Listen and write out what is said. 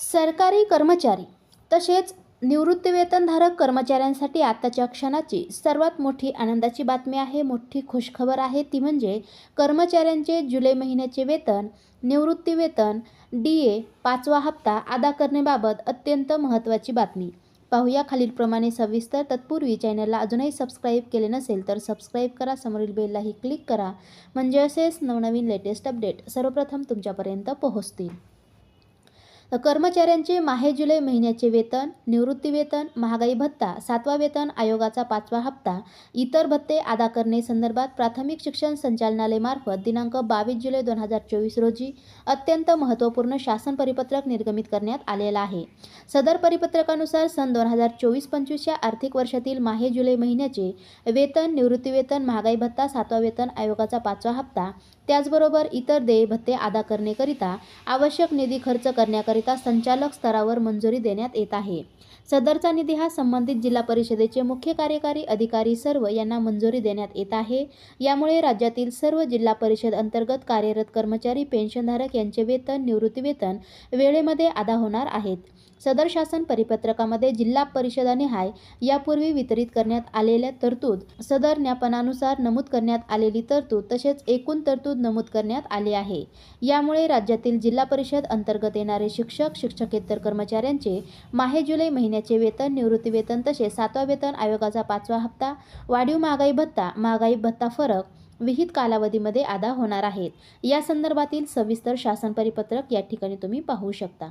सरकारी कर्मचारी तसेच निवृत्तीवेतनधारक कर्मचाऱ्यांसाठी आत्ताच्या क्षणाची सर्वात मोठी आनंदाची बातमी आहे. मोठी खुशखबर आहे ती म्हणजे कर्मचाऱ्यांचे जुलै महिन्याचे वेतन निवृत्तीवेतन डी ए पाचवा हप्ता अदा करण्याबाबत अत्यंत महत्त्वाची बातमी. पाहूया खालीलप्रमाणे सविस्तर. तत्पूर्वी चॅनलला अजूनही सबस्क्राईब केले नसेल तर सबस्क्राईब करा समोरील बेललाही क्लिक करा. म्हणजे असेच नवनवीन लेटेस्ट अपडेट सर्वप्रथम तुमच्यापर्यंत पोहोचतील. कर्मचाऱ्यांचे माहे जुलै महिन्याचे वेतन निवृत्ती वेतन महागाई भत्ता सातवा वेतन आयोगाचा पाचवा हप्ता इतर भत्ते अदा करणे संदर्भात प्राथमिक शिक्षण संचालनालयमार्फत दिनांक बावीस जुलै दोन हजार चोवीस रोजी अत्यंत महत्त्वपूर्ण शासन परिपत्रक निर्गमित करण्यात आलेला आहे. सदर परिपत्रकानुसार सन दोन हजार चोवीस पंचवीसच्या आर्थिक वर्षातील माहे जुलै महिन्याचे वेतन निवृत्ती वेतन महागाई भत्ता सातवा वेतन आयोगाचा पाचवा हप्ता त्याचबरोबर इतर देय भत्ते अदा करण्याकरिता आवश्यक निधी खर्च करण्याकरिता संचालक स्तरावर मंजुरी देण्यात येत आहे. सदरचा निधी हा संबंधित जिल्हा परिषदेचे मुख्य कार्यकारी अधिकारी सर्व यांना मंजुरी देण्यात येत आहे. यामुळे राज्यातील सर्व जिल्हा परिषद अंतर्गत कार्यरत कर्मचारी पेन्शनधारक यांचे वेतन निवृत्तीवेतन वेळेमध्ये अदा होणार आहेत. सदर शासन परिपत्रकामध्ये जिल्हा परिषदानिहाय यापूर्वी वितरित करण्यात आलेल्या तरतूद सदर ज्ञापनानुसार नमूद करण्यात आलेली तरतूद तसेच एकूण तरतूद नमूद करण्यात आली आहे. यामुळे राज्यातील जिल्हा परिषद अंतर्गत येणारे शिक्षक शिक्षकेतर कर्मचाऱ्यांचे माहे जुलै महिन्याचे वेतन निवृत्ती वेतन तसेच सातवा वेतन आयोगाचा पाचवा हप्ता वाढीव महागाई भत्ता महागाई भत्ता फरक विहित कालावधीमध्ये अदा होणार आहेत. या संदर्भातील सविस्तर शासन परिपत्रक या ठिकाणी तुम्ही पाहू शकता.